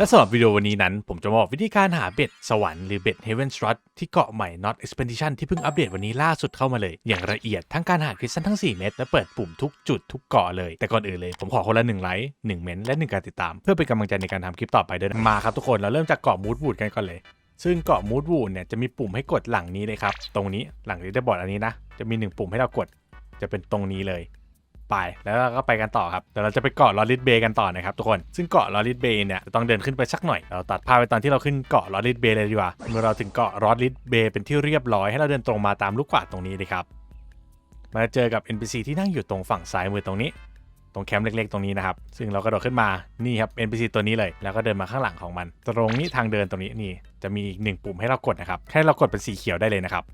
และสำหรับวิดีโอวันนี้นั้น ผมจะมาบอกวิธีการหาเบ็ดสวรรค์หรือเบ็ด Heaven Strut ที่เกาะใหม่ Not Expedition ที่เพิ่งอัปเดตวันนี้ล่าสุดเข้ามาเลย อย่างละเอียดทั้งการหาคริสตัลทั้ง 4 เม็ดและเปิดปุ่มทุกจุดทุกเกาะเลย แต่ก่อนอื่นเลยผมขอคนละ1ไลค์1เม้นต์และ 1 การติดตาม เพื่อเป็นกำลังใจในการทำคลิปต่อไปด้วยนะมาครับทุกคนเราเริ่มจากเกาะมูดวูดกันก่อนเลยซึ่งเกาะมูดวูดเนี่ยจะมีปุ่มให้กดหลังนี้เลยครับ ตรงนี้หลังลีดเดอร์บอร์ดอันนี้นะ จะมีหนึ่งปุ่มให้เรากดจะเป็นตรงนี้เลย ไป แล้วเราก็ไปกันต่อครับเดี๋ยวเราจะไปเกาะลอริสเบย์กันต่อนะครับทุกคน ซึ่งเกาะลอริสเบย์เนี่ยต้องเดินขึ้นไปสักหน่อยเราตัดภาพไปตอนที่เราขึ้นเกาะลอริสเบย์เลยดีกว่าเมื่อเราถึงเกาะลอริสเบย์เป็นที่เรียบร้อยให้เราเดินตรงมาตามลูกกวาดตรงนี้เลยครับมาเจอกับ NPC ที่นั่งอยู่ตรงฝั่งซ้ายมือตรงนี้ ตรงแคมป์เล็กๆ ตรงนี้นะครับ ซึ่งเรากระโดดขึ้นมานี่ครับ NPC ตัวนี้เลยแล้วก็เดินมาข้างหลังของมัน ตรงนี้ทางเดินตรงนี้นี่จะมีอีกหนึ่งปุ่มให้เรากดนะครับแค่เรากดเป็นสีเขียวได้เลยนะครับ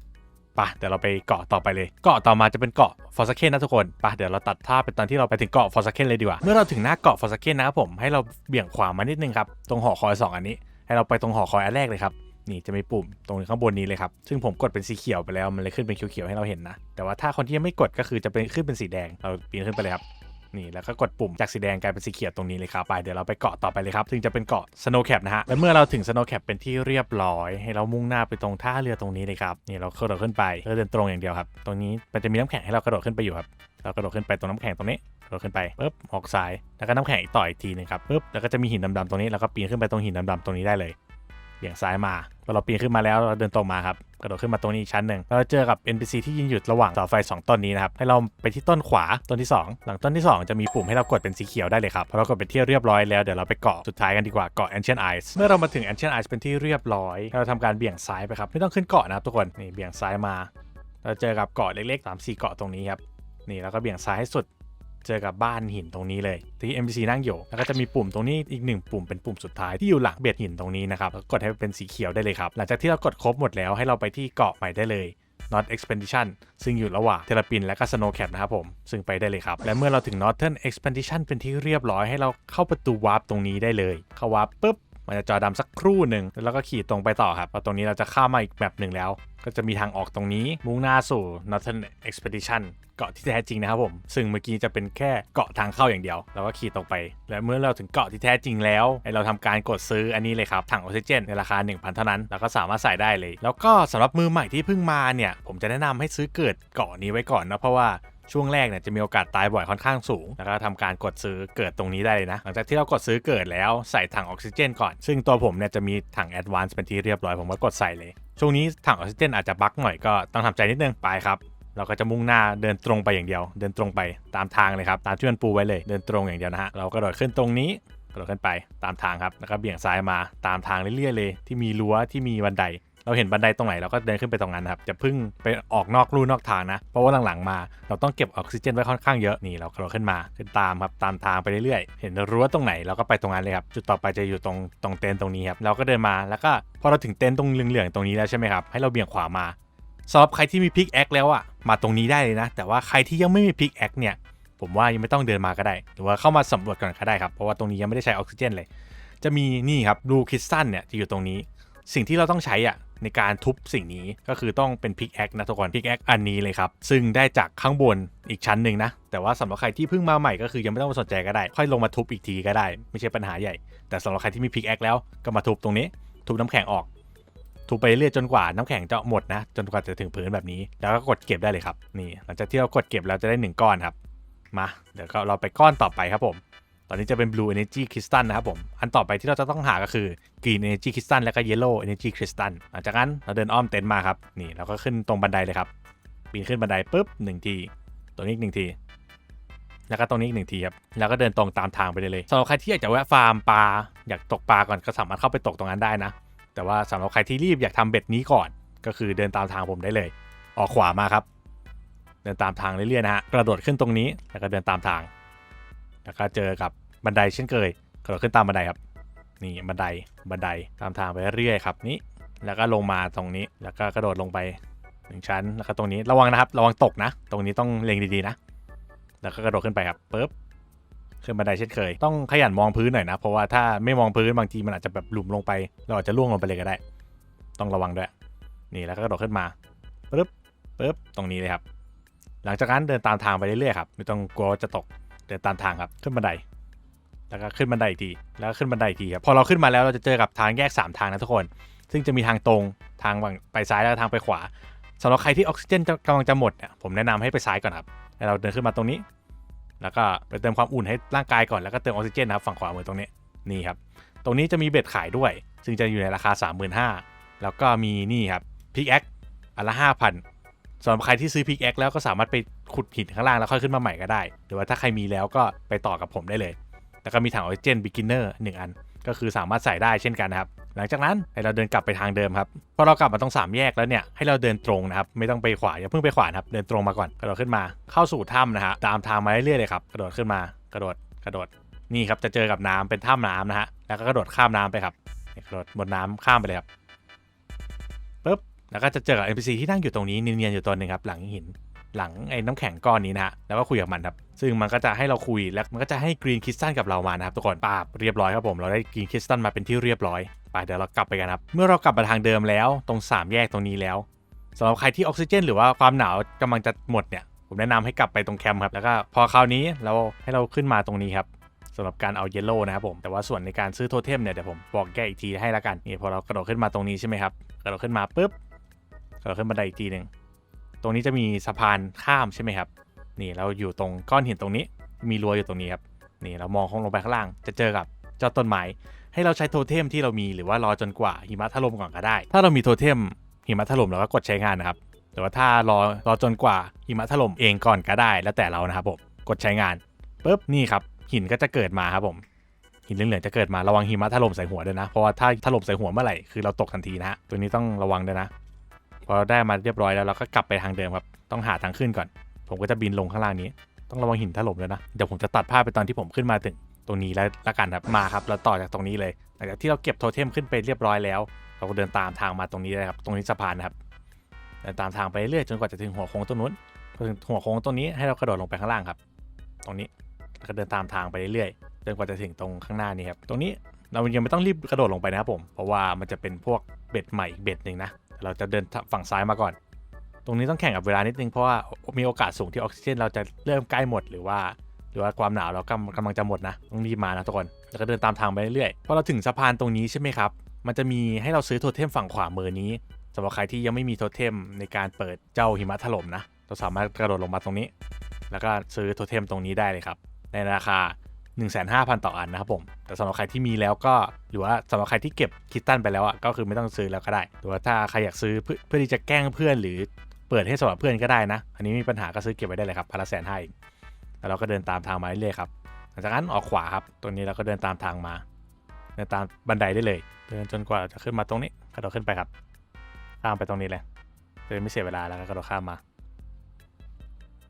ปะเดี๋ยวเราไปเกาะต่อไปเลย เกาะต่อมาจะเป็นเกาะฟอร์สเคนนะทุกคนไปะเดี๋ยวเราตัดภาพเป็นตอนที่เราไปถึงเกาะฟอร์สเคนเลยดีกว่า เมื่อเราถึงหน้าเกาะฟอร์สเคนนะครับผมให้เราเบี่ยงขวามานิดนึงครับตรงหอคอยสองอันนี้ ให้เราไปตรงหอคอยอันแรกเลยครับนี่จะมีปุ่มตรงข้างบนนี้เลยครับ ซึ่งผมกดเป็นสีเขียวไปแล้วมันเลยขึ้นเป็นเขียวๆให้เราเห็นนะ แต่ว่าถ้าคนที่ยังไม่กดก็คือจะเป็นขึ้นเป็นสีแดง เราปีนขึ้นไปเลยครับ นี่แล้วก็กดปุ่มจากสีแดงกลายเป็นสีเขียวตรงนี้เลยครับไปเดี๋ยวเราไปเกาะต่อไปเลยครับซึ่งจะเป็นเกาะ Snow Cap นะฮะและเมื่อเราถึง Snow Cap เป็นที่เรียบร้อย ให้เรามุ่งหน้าไปตรงท่าเรือตรงนี้เลยครับนี่เรากระโดดขึ้นไปเราเดินตรงอย่างเดียวครับตรงนี้มันจะมีน้ำแข็งให้เรากระโดดขึ้นไปอยู่ครับเรากระโดดขึ้นไปตรงน้ำแข็งตรงนี้กระโดดขึ้นไปปุ๊บออกซ้ายแล้วก็น้ำแข็งอีกต่ออีกทีหนึงครับปุ๊บแล้วก็จะมีหินดำๆตรงนี้แล้วก็ปีนขึ้นไปตรงหินดำๆตรงนี้ได้เลยเบี่ยงซ้ายมา พอเราปีนขึ้นมาแล้วเราเดินตรงมาครับกระโดดขึ้นมาตรงนี้อีกชั้นหนึ่งเราเจอกับ NPC ที่ยืนอยู่ระหว่างเสาไฟ 2 ต้นนี้นะครับ ให้เราไปที่ต้นขวาต้นที่ 2 หลังต้นที่ 2 จะมีปุ่มให้เรากดเป็นสีเขียวได้เลยครับพอเรากดเป็นที่เรียบร้อยแล้วเดี๋ยวเราไปเกาะสุดท้ายกันดีกว่าเกาะ Ancient Eyes เมื่อเรามาถึง Ancient Eyes เป็นที่เรียบร้อยเราทำการเบี่ยงซ้ายไปครับไม่ต้องขึ้นเกาะนะครับทุกคนนี่เบี่ยงซ้ายมา เราเจอกับเกาะเล็กๆ3 4 เกาะตรงนี้ครับนี่แล้วก็เบี่ยงซ้ายให้สุด เจอกับบ้านหินตรงนี้เลยที่ NPC นั่งอยู่แล้วก็จะมีปุ่มตรงนี้อีกหนึ่งปุ่มเป็นปุ่มสุดท้ายที่อยู่หลังเบ็ดหินตรงนี้นะครับกดให้เป็นสีเขียวได้เลยครับหลังจากที่เรากดครบหมดแล้วให้เราไปที่เกาะใหม่ได้เลย Not Expedition ซึ่งอยู่ระหว่างเทเลปินและก็ Snow Cap นะครับผม ซึ่งไปได้เลยครับ และเมื่อเราถึง Northern Expedition เป็นที่เรียบร้อยให้เราเข้าประตูวาร์ปตรงนี้ได้เลย เข้าวาร์ปปุ๊บมันจะจอดำสักครู่หนึ่งแล้วก็ขี่ตรงไปต่อครับพอตรงนี้เราจะข้ามมาอีกแบบหนึ่งแล้ว ก็จะมีทางออกตรงนี้มุ่งหน้าสู่ Northern Expedition เกาะที่แท้จริงนะครับผม ซึ่งเมื่อกี้จะเป็นแค่เกาะทางเข้าอย่างเดียว แล้วก็ขี่ตรงไป และเมื่อเราถึงเกาะที่แท้จริงแล้วเราทำการกดซื้ออันนี้เลยครับถังออกซิเจนในราคา 1,000 เท่านั้น แล้วก็สามารถใส่ได้เลย แล้วก็สำหรับมือใหม่ที่เพิ่งมาเนี่ยผมจะแนะนำให้ซื้อเกิดเกาะนี้ไว้ก่อนนะเพราะว่าช่วงแรกเนี่ยจะมีโอกาสตายบ่อยค่อนข้างสูง แล้วก็ทำการกดซื้อเกิดตรงนี้ได้เลยนะ หลังจากที่เรากดซื้อเกิดแล้วใส่ถังออกซิเจนก่อน ซึ่งตัวผมเนี่ยจะมีถังแอดวานซ์เป็นที่เรียบร้อย ผมก็กดใส่เลย ช่วงนี้ถังออกซิเจนอาจจะบั๊กหน่อยก็ต้องทำใจนิดนึงไปครับ เราก็จะมุ่งหน้าเดินตรงไปอย่างเดียว เดินตรงไปตามทางเลยครับ ตามที่มันปูไว้เลย เดินตรงอย่างเดียวนะฮะ เรากระโดดขึ้นตรงนี้กระโดดขึ้นไปตามทางครับ แล้วก็เบี่ยงซ้ายมาตามทางเรื่อยๆเลย ที่มีรั้วที่มีบันได เราเห็นบันไดตรงไหนเราก็เดินขึ้นไปตรงนั้นครับ จะพึ่งไปออกนอกลู่นอกทางนะ เพราะว่าหลังๆมา เราต้องเก็บออกซิเจนไว้ค่อนข้างเยอะ นี่เรากระโดดขึ้นมา ขึ้นตามครับ ตามทางไปเรื่อยๆ เห็นรั้วตรงไหนเราก็ไปตรงนั้นเลยครับ จุดต่อไปจะอยู่ตรงตรงเต็นท์ตรงนี้ครับ เราก็เดินมา แล้วก็พอเราถึงเต็นท์ตรงเหลืองๆตรงนี้แล้วใช่ไหมครับ ให้เราเบี่ยงขวามา สำหรับใครที่มีพิกแอคแล้วอะมาตรงนี้ได้เลยนะ แต่ว่าใครที่ยังไม่มีพิกแอคเนี่ย ผมว่ายังไม่ต้องเดินมาก็ได้ หรือว่าเข้ามาสำรวจก่อนก็ได้ครับ เพราะว่าตรงนี้ยังไม่ได้ใช้ออกซิเจนเลย จะมีนี่ครับรูคริสตัลเนี่ยจะอยู่ตรงนี้ สิ่งที่เราต้องใช้อะในการทุบสิ่งนี้ก็คือต้องเป็นพิกแอคนะทุกคนพิกแอคอันนี้เลยครับ ซึ่งได้จากข้างบนอีกชั้นหนึ่งนะ แต่ว่าสำหรับใครที่เพิ่งมาใหม่ก็คือยังไม่ต้องสนใจก็ได้ ค่อยลงมาทุบอีกทีก็ได้ ไม่ใช่ปัญหาใหญ่ แต่สำหรับใครที่มีพิกแอคแล้วก็มาทุบตรงนี้ ทุบน้ำแข็งออก ทุบไปเรื่อยจนกว่าน้ำแข็งจะหมดนะ จนกว่าจะถึงพื้นแบบนี้ แล้วก็กดเก็บได้เลยครับนี่หลังจากที่เรากดเก็บแล้วจะได้หนึ่งก้อนครับมาเดี๋ยวเราไปก้อนต่อไปครับผม ตอนนี้จะเป็น Blue Energy Crystal นะครับผม อันต่อไปที่เราจะต้องหาก็คือ Green Energy Crystal และก็ Yellow Energy Crystal หลังจากนั้นเราเดินอ้อมเต็นท์มาครับนี่เราก็ขึ้นตรงบันไดเลยครับปีนขึ้นบันไดปุ๊บหนึ่งทีตรงนี้หนึ่งทีแล้วก็ตรงนี้อีกหนึ่งทีครับ แล้วก็เดินตรงตามทางไปเลยๆสำหรับใครที่อยากจะแวะฟาร์มปลา อยากตกปลาก่อนก็สามารถเข้าไปตกตรงนั้นได้นะ แต่ว่าสำหรับใครที่รีบอยากทำเบ็ดนี้ก่อน ก็คือเดินตามทางผมได้เลย ออกขวามาครับ เดินตามทางเรื่อยๆนะฮะกระโดดขึ้นตรงนี้แล้วก็เดินตามทาง แล้วก็เจอกับบันไดเช่นเคยกระโดดขึ้นตามบันไดครับ นี่บันไดบันไดตามทางไปเรื่อยๆครับนี่แล้วก็ลงมาตรงนี้แล้วก็กระโดดลงไปหนึ่งชั้นแล้วก็ตรงนี้ระวังนะครับ ระวังตกนะ ตรงนี้ต้องเล็งดีๆนะ แล้วก็กระโดดขึ้นไปครับปุ๊บ ขึ้นบันไดเช่นเคย ต้องขยันมองพื้นหน่อยนะ เพราะว่าถ้าไม่มองพื้นบางทีมันอาจจะแบบหลุมลงไป เราอาจจะล่วงลงไปเลยก็ได้ ต้องระวังด้วย นี่แล้วก็กระโดดขึ้นมาปุ๊บปุ๊บตรงนี้เลยครับ หลังจากนั้นเดินตามทางไปเรื่อยๆครับ ไม่ต้องกลัวว่าจะตก เดินตามทางครับ ขึ้นบันได แล้วก็ขึ้นบันไดอีกที แล้วก็ขึ้นบันไดอีกทีครับ พอเราขึ้นมาแล้วเราจะเจอกับทางแยก 3 ทางนะทุกคน ซึ่งจะมีทางตรง ทางไปซ้ายแล้วทางไปขวาสำหรับใครที่ออกซิเจนกำลังจะหมดเนี่ยผมแนะนำให้ไปซ้ายก่อนครับ แล้วเราเดินขึ้นมาตรงนี้ แล้วก็ไปเติมความอุ่นให้ร่างกายก่อนแล้วก็เติมออกซิเจนนะครับฝั่งขวามือตรงนี้นี่ครับตรงนี้จะมีเบ็ดขายด้วย ซึ่งจะอยู่ในราคา 35,000 แล้วก็มีนี่ครับพิกแอคอันละ 5,000สำหรับใครที่ซื้อพิกแอคแล้วก็สามารถไปขุดหินข้างล่างแล้วค่อยขึ้นมาใหม่ก็ได้ หรือว่าถ้าใครมีแล้วก็ไปต่อกับผมได้เลย แล้วก็มีถังออกซิเจนบิ๊กินเนอร์หนึ่งอัน ก็คือสามารถใส่ได้เช่นกันนะครับ หลังจากนั้นให้เราเดินกลับไปทางเดิมครับพอเรากลับมาตรงสามแยกแล้วเนี่ยให้เราเดินตรงนะครับไม่ต้องไปขวาอย่าเพิ่งไปขวานะครับเดินตรงมาก่อนกระโดดขึ้นมาเข้าสู่ถ้ำนะฮะตามทางมาเรื่อยๆเลยครับกระโดดขึ้นมากระโดดกระโดดนี่ครับจะเจอกับน้ำเป็นถ้ำน้ำนะฮะแล้วก็กระโดดข้ามน้ำไปครับกระโดดบนน้ำข้ามไปเลยครับปุ๊บแล้วก็จะเจอกับ NPC ที่นั่งอยู่ตรงนี้เนียนๆอยู่ตัวหนึ่งครับหลังหิน หลังไอ้น้ำแข็งก้อนนี้นะฮะแล้วก็คุยกับมันครับซึ่งมันก็จะให้เราคุยแล้วมันก็จะให้กรีนคริสตัลกับเรามานะครับทุกคนปาบเรียบร้อยครับผมเราได้กรีนคริสตัลมาเป็นที่เรียบร้อยไปเดี๋ยวเรากลับไปกันครับเมื่อเรากลับมาทางเดิมแล้วตรง 3 แยกตรงนี้แล้วสำหรับใครที่ออกซิเจน หรือว่าความหนาวกำลังจะหมดเนี่ยผมแนะนำให้กลับไปตรงแคมป์ครับแล้วก็พอคราวนี้เราให้เราขึ้นมาตรงนี้ครับสำหรับการเอาเยลโล่นะครับผมแต่ว่าส่วนในการซื้อโทเทมเนี่ยเดี๋ยวผมบอกแก้อีกทีให้ละกันนี่พอเรากระโดดขึ้นมาตรงนี้ใช่ไหมครับกระโดดขึ้นมาปุ๊บกระโดดขึ้นบันไดอีกทีหนึ่ง รงนี้จะมีสะพานข้ามใช่ไหมครับ นี่เราอยู่ตรงก้อนหินตรงนี้ มีรั้วอยู่ตรงนี้ครับ นี่เรามองลงไปข้างล่าง จะเจอกับเจ้าต้นไม้ ให้เราใช้โทเทมที่เรามีหรือว่ารอจนกว่าหิมะถล่มก่อนก็ได้ ถ้าเรามีโทเทมหิมะถล่มเราก็กดใช้งานนะครับแต่ว่าถ้ารอรอจนกว่าหิมะถล่มเองก่อนก็ได้ แล้วแต่เรานะครับผมกดใช้งานปุ๊บนี่ครับหินก็จะเกิดมาครับผมหินเหลืองๆจะเกิดมาระวังหิมะถล่มใส่หัวด้วยนะ เพราะว่าถ้าถล่มใส่หัวเมื่อไหร่คือเราตกทันทีนะฮะตัวนี้ต้องระวังด้วยนะ พอได้มาเรียบร้อยแล้วเราก็กลับไปทางเดิมครับ ต้องหาทางขึ้นก่อน ผมก็จะบินลงข้างล่างนี้ ต้องระวังหินถล่มเลยนะ เดี๋ยวผมจะตัดภาพไปตอนที่ผมขึ้นมาถึงตรงนี้แล้วละกันครับ มาครับแล้วต่อจากตรงนี้เลย หลังจากที่เราเก็บโทเทมขึ้นไปเรียบร้อยแล้ว เราก็เดินตามทางมาตรงนี้เลยครับ ตรงนี้สะพานนะครับ เดินตามทางไปเรื่อยจนกว่าจะถึงหัวโค้งตรงนู้นพอถึงหัวโค้งตรงนี้ให้เรากระโดดลงไปข้างล่างครับ ตรงนี้แล้วก็เดินตามทางไปเรื่อยๆจนกว่าจะถึงตรงข้างหน้านี่ครับ ตรงนี้เรายังไม่ต้องรีบกระโดดลงไปนะครับผม เพราะว่ามันจะเป็นพวกเบ็ดใหม่เบ็ดหนึ่งนะ เราจะเดินฝั่งซ้ายมาก่อน ตรงนี้ต้องแข่งกับเวลานิดนึงเพราะว่ามีโอกาสสูงที่ออกซิเจนเราจะเริ่มใกล้หมดหรือว่าหรือว่าความหนาวเรากำกำลังจะหมดนะต้องรีบมานะทุกคนแล้วก็เดินตามทางไปเรื่อยๆพอเราถึงสะพานตรงนี้ใช่ไหมครับ มันจะมีให้เราซื้อโทเทมฝั่งขวามือนี้สำหรับใครที่ยังไม่มีโทเทมในการเปิดเจ้าหิมะถล่มนะเราสามารถกระโดดลงมาตรงนี้ แล้วก็ซื้อโทเทมตรงนี้ได้เลยครับในราคา 15,000 ต่ออันนะครับผม แต่สำหรับใครที่มีแล้วก็หรือว่าสำหรับใครที่เก็บคิตตันไปแล้วอะก็คือไม่ต้องซื้อแล้วก็ได้ หรือว่าถ้าใครอยากซื้อเพื่อเพื่อที่จะแกล้งเพื่อนหรือเปิดให้สำหรับเพื่อนก็ได้นะ อันนี้ไม่มีปัญหาก็ซื้อเก็บไว้ได้เลยครับพนละแสนห้าเองแล้วเราก็เดินตามทางมาเรื่อยๆครับหลังจากนั้นออกขวาครับตรงนี้เราก็เดินตามทางมาเดินตามบันไดได้เลย เดินจนกว่าจะขึ้นมาตรงนี้กระโดดขึ้นไปครับข้ามไปตรงนี้เลยเดินไม่เสียเวลาแล้วก็กระโดดข้ามมา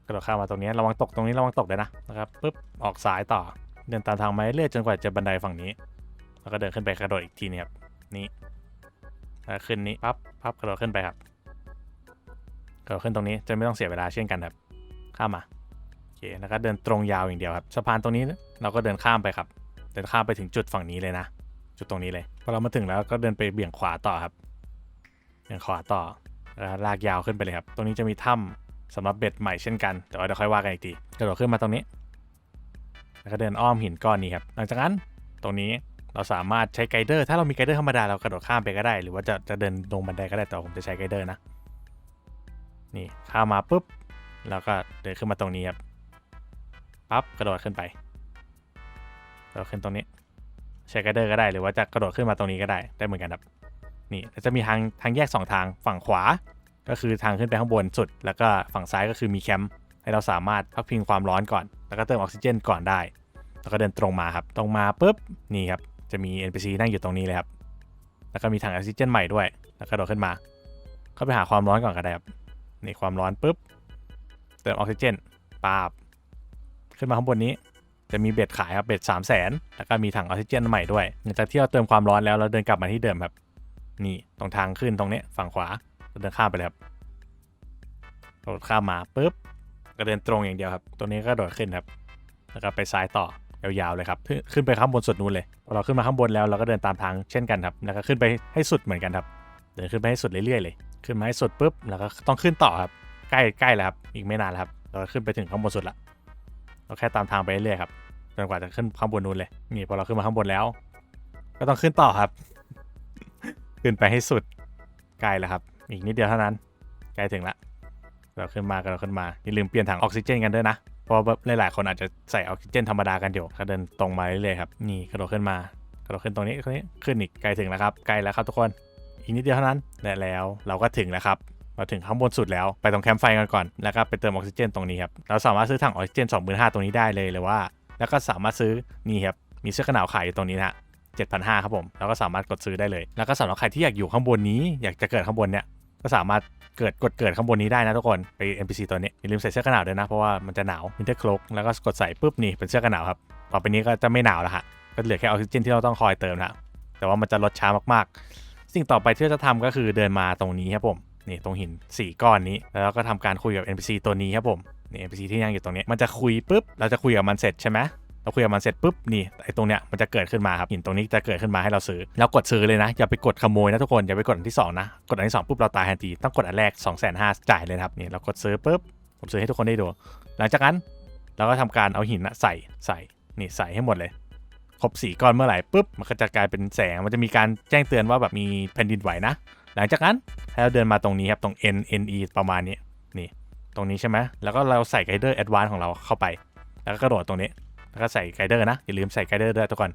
กระโดดข้ามมาตรงนี้ระวังตกตรงนี้ระวังตกเลยนะนะครับปุ๊บออกซ้ายต่อ เดินตามทางมาเรื่อยๆจนกว่าจะบันไดฝั่งนี้ แล้วก็เดินขึ้นไปกระโดดอีกทีนี่ครับนี่ขึ้นนี้ปั๊บปั๊บกระโดดขึ้นไปครับกระโดดขึ้นตรงนี้จะไม่ต้องเสียเวลาเช่นกันครับ ข้ามมาโอเคแล้วก็เดินตรงยาวอย่างเดียวครับสะพานตรงนี้เราก็เดินข้ามไปครับ เดินข้ามไปถึงจุดฝั่งนี้เลยนะจุดตรงนี้เลยพอเรามาถึงแล้วก็เดินไปเบี่ยงขวาต่อครับเบี่ยงขวาต่อแล้วลากยาวขึ้นไปเลยครับ ตรงนี้จะมีถ้ำสำหรับเบ็ดใหม่เช่นกัน แต่ว่าเดี๋ยวค่อยว่ากันอีกทีกระโดดขึ้นมาตรงนี้ แล้วก็เดินอ้อมหินก้อนนี้ครับ หลังจากนั้นตรงนี้เราสามารถใช้ไกด์เดอร์ ถ้าเรามีไกด์เดอร์ธรรมดาเรากระโดดข้ามไปก็ได้ หรือว่าจะจะเดินลงบันไดก็ได้ แต่ผมจะใช้ไกด์เดอร์นะ นี่ข้ามมาปุ๊บ แล้วก็เดินขึ้นมาตรงนี้ครับ ปั๊บกระโดดขึ้นไปกระโดดขึ้นตรงนี้ ใช้ไกด์เดอร์ก็ได้ หรือว่าจะกระโดดขึ้นมาตรงนี้ก็ได้ ได้เหมือนกันครับ นี่จะมีทางทางแยก 2 ทาง ฝั่งขวา ก็คือทางขึ้นไปข้างบนสุด แล้วก็ฝั่งซ้ายก็คือมีแคมป์ ให้เราสามารถพักพิงความร้อนก่อน แล้วก็เติมออกซิเจนก่อนได้ แล้วก็เดินตรงมาครับ ตรงมาปุ๊บ นี่ครับ จะมี NPC นั่งอยู่ตรงนี้เลยครับ แล้วก็มีถังออกซิเจนใหม่ด้วย แล้วก็โดดขึ้นมา เข้าไปหาความร้อนก่อนก็ได้ครับ นี่ความร้อนปุ๊บ เติมออกซิเจนปาบ ขึ้นมาข้างบนนี้ จะมีเบ็ดขายครับเบ็ดสามแสนแล้วก็มีถังออกซิเจนใหม่ด้วย หลังจากที่เราเติมความร้อนแล้วเราเดินกลับมาที่เดิมครับ นี่ตรงทางขึ้นตรงนี้ฝั่งขวาเราเดินข้ามไปเลยครับโดดข้ามมาปุ๊บ ก็เดินตรงอย่างเดียวครับตรงนี้ก็โดดขึ้นครับ แล้วก็ไปซ้ายต่อยาวๆเลยครับ ขึ้นไปข้างบนสุดนู้นเลยพอเราขึ้นมาข้างบนแล้วเราก็เดินตามทางเช่นกันครับ แล้วก็ขึ้นไปให้สุดเหมือนกันครับ เดินขึ้นไปให้สุดเรื่อยๆเลย ขึ้นมาให้สุดปุ๊บ แล้วก็ต้องขึ้นต่อครับ ใกล้ใกล้แล้วครับ อีกไม่นานแล้วครับ เราขึ้นไปถึงข้างบนสุดละ เราแค่ตามทางไปเรื่อยๆครับ จนกว่าจะขึ้นข้างบนนู้นเลย นี่พอเราขึ้นมาข้างบนแล้ว ก็ต้องขึ้นต่อครับ ขึ้นไปให้สุด ใกล้แล้วครับ อีกนิดเดียวเท่านั้น ใกล้ถึงละ เราขึ้นมาก็เราขึ้นมาอย่าลืมเปลี่ยนถังออกซิเจนกันด้วยนะเพราะว่าหลายๆคนอาจจะใส่ออกซิเจนธรรมดากันอยู่ก็เดินตรงมาเรื่อยๆครับนี่กระโดดขึ้นมากระโดดขึ้นตรงนี้ตรงนี้ขึ้นอีกใกล้ถึงแล้วครับใกล้แล้วครับทุกคนอีกนิดเดียวเท่านั้นและแล้วเราก็ถึงแล้วครับเราถึงข้างบนสุดแล้วไปตรงแคมป์ไฟกันก่อนแล้วก็ไปเติมออกซิเจนตรงนี้ครับเราสามารถซื้อถังออกซิเจน 25,000ตรงนี้ได้เลยหรือว่า แล้วก็สามารถซื้อนี่ครับมีเสื้อกันหนาวขายอยู่ตรงนี้นะฮะ7,500ครับผมแล้วก็สามารถกดซื้อได้เลย แล้วก็สำหรับใครที่อยากอยู่ข้างบนนี้อยากจะเกิดข้างบนเนี่ย ก็สามารถเกิดกดเกิดข้างบนนี้ได้นะทุกคนไป NPC ตัวนี้อย่าลืมใส่เสื้อกันหนาวด้วยนะ เพราะว่ามันจะหนาวมินเตอร์คลกแล้วก็กดใส่ปุ๊บนี่เป็นเสื้อกันหนาวครับต่อไปนี้ก็จะไม่หนาวแล้วฮะก็เหลือแค่ออกซิเจนที่เราต้องคอยเติมนะแต่ว่ามันจะลดช้ามากๆ สิ่งต่อไปที่เราจะทำก็คือเดินมาตรงนี้ครับผมนี่ตรงหิน 4 ก้อนนี้ แล้วก็ทำการคุยกับ NPC ตัวนี้ครับผมนี่ NPC ที่นั่งอยู่ตรงนี้มันจะคุยปุ๊บเราจะคุยกับมันเสร็จใช่ไหม เราคุยกับมันเสร็จปุ๊บนี่ไอ้ตรงเนี้ยมันจะเกิดขึ้นมาครับหินตรงนี้จะเกิดขึ้นมาให้เราซื้อแล้วกดซื้อเลยนะ อย่าไปกดขโมยนะทุกคนอย่าไปกดอันที่สองนะกดอันที่สองปุ๊บเราตายทันทีต้องกดอันแรก2 5 0 0 0จ่ายเลยครับนี่เรากดซื้อปุ๊บผมซื้อให้ทุกคนได้ดู หลังจากนั้นเราก็ทำการเอาหินนะใส่ใส่นี่ใส่ให้หมดเลยครบสีก้อนเมื่อไหร่ปุ๊บมันก็จะกลายเป็นแสงมันจะมีการแจ้งเตือนว่าแบบมีแผ่นดินไหวนะ หลังจากนั้นให้เราเดินมาตรงนี้ครับตรง N N E ประมาณนี้นี่ ตรงนี้ใช่ไหมแล้วก็เราใส่ไกด์เดอร์แอดวานของเราเข้าไป แล้วก็กระโดดตรงนี้ แล้วก็ใส่ไกด์เดอร์นะ อย่าลืมใส่ไกด์เดอร์ด้วยทุกคน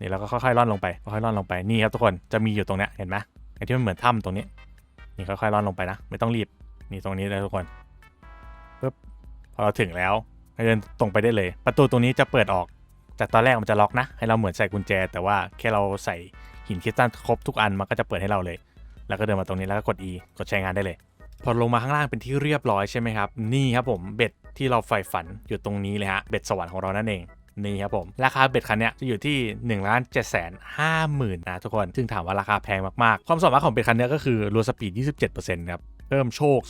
นี่แล้วก็ค่อยๆล่อนลงไปค่อยๆล่อนลงไปนี่ครับทุกคนจะมีอยู่ตรงเนี้ยเห็นไหมไอ้ที่มันเหมือนถ้ำตรงนี้นี่ค่อยๆล่อนลงไปนะ ไม่ต้องรีบนี่ตรงนี้เลยทุกคนปุ๊บพอเราถึงแล้วเดินตรงไปได้เลย ประตูตรงนี้จะเปิดออกจากตอนแรกมันจะล็อกนะ ให้เราเหมือนใส่กุญแจ แต่ว่าแค่เราใส่หินคริสตัลครบทุกอันมันก็จะเปิดให้เราเลย แล้วก็เดินมาตรงนี้แล้วก็กด E กดใช้งานได้เลย พอลงมาข้างล่างเป็นที่เรียบร้อยใช่ไหมครับ นี่ครับผมเบ็ดที่เราใฝ่ฝันอยู่ตรงนี้เลยฮะ เบ็ดสวรรค์ของเรานั่นเอง นี่ครับผม ราคาเบ็ดคันเนี้ยจะอยู่ที่1นึ่งล้านเจ็ดแสนห้าหมื่นนะทุกคน ซึ่งถามว่าราคาแพงมากๆ ความสามารถของเบ็ดคันเนี้ยก็คือรัวสปีด 27%ครับเพิ่มโชค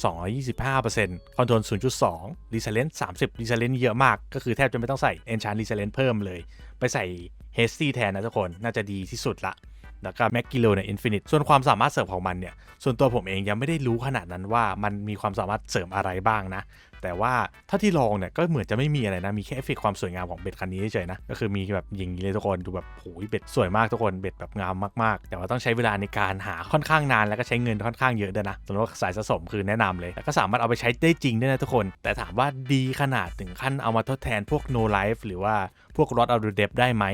225%คอนโทรล 0.2 รีเซเลนต์30 รีเซเลนต์เยอะมาก ก็คือแทบจะไม่ต้องใส่ Enchant รีเซเลนต์เพิ่มเลย ไปใส่ h a s t y แทนนะทุกคน น่าจะดีที่สุดละ แล้วก็ m a c กิโลเนี่ย Infinite ส่วนความสามารถเสริมของมันเนี่ย ส่วนตัวผมเองยังไม่ได้รู้ขนาดนั้นว่ามันมีความสามารถเสริมอะไรบ้างนะ แต่ว่าถ้าที่ลองเนี่ยก็เหมือนจะไม่มีอะไรนะ มีแค่เอฟเฟกต์ความสวยงามของเบ็ดคันนี้เฉยๆนะ ก็คือมีแบบย่างเลยทุกคนดูแบบโหยเบ็ดสวยมากทุกคนเบ็ดแบบงามมากๆ แต่ว่าต้องใช้เวลาในการหาค่อนข้างนานแล้วก็ใช้เงินค่อนข้างเยอะด้วยนะสำหรับสายสะสมคือแนะนำเลยแล้วก็สามารถเอาไปใช้ได้จริงด้วยนะทุกคน แต่ถามว่าดีขนาดถึงขั้นเอามาทดแทนพวก no life หรือว่าพวก rod of the d e p ได้ไหม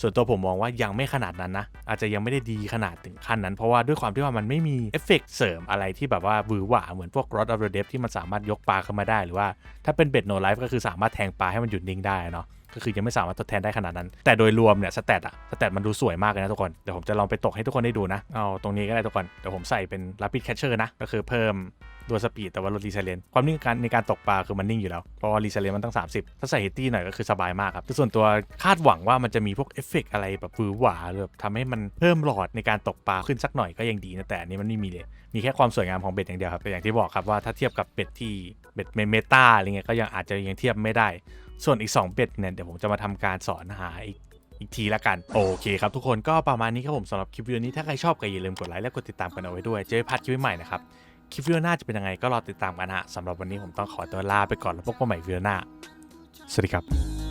ส่วนตัวผมมองว่ายังไม่ขนาดนั้นนะ อาจจะยังไม่ได้ดีขนาดถึงขั้นนั้น เพราะว่าด้วยความที่ว่ามันไม่มีเอฟเฟกต์เสริมอะไรที่แบบว่าหวือหวาเหมือนพวก Rod of the Depth ที่มันสามารถยกปลาขึ้นมาได้ หรือว่าถ้าเป็นเบ็ด no life ก็คือสามารถแทงปลาให้มันหยุดนิ่งได้เนาะก็คือยังไม่สามารถทดแทนได้ขนาดนั้น แต่โดยรวมเนี่ยสเตตอะสเตตมันดูสวยมากเลยนะทุกคน เดี๋ยวผมจะลองไปตกให้ทุกคนได้ดูนะ เอาตรงนี้ก็ได้ทุกคน เดี๋ยวผมใส่เป็น rapid catcher นะ ก็คือเพิ่ม ตัวสปีดแต่ว่าลดรีเซเลนความนิ่งการในการตกปลาคือมันนิ่งอยู่แล้วเพราะว่ารีเซเลนมันตั้ง 30 ถ้าใส่เฮตตี้หน่อยก็คือสบายมากครับส่วนตัวคาดหวังว่ามันจะมีพวกเอฟเฟกต์อะไรแบบฟือหวาหรือแบบทำให้มันเพิ่มหลอดในการตกปลาขึ้นสักหน่อยก็ยังดีนะแต่อันนี้มันไม่มีเลยมีแค่ความสวยงามของเบ็ดอย่างเดียวครับแต่อย่างที่บอกครับว่าถ้าเทียบกับเบ็ดที่เบ็ดเมตาอะไรเงี้ยก็ยังอาจจะยังเทียบไม่ได้ ส่วนอีก 2 เบ็ดเนี่ยเดี๋ยวผมจะมาทำการสอนหาอีกอีกทีละกัน โอเคครับทุกคนก็ประมาณนี้ครับผมสำหรับคลิปวิดีโอนี้ถ้าใครชอบก็อย่าลืมกดไลค์และกดติดตามกันเอาไว้ด้วย เจอพัดคลิปใหม่นะครับ คลิปวิดีโอหน้าจะเป็นยังไงก็รอติดตามกันฮะสำหรับวันนี้ผมต้องขอตัวลาไปก่อนแล้วพบกันใหม่วิดีโอหน้าสวัสดีครับ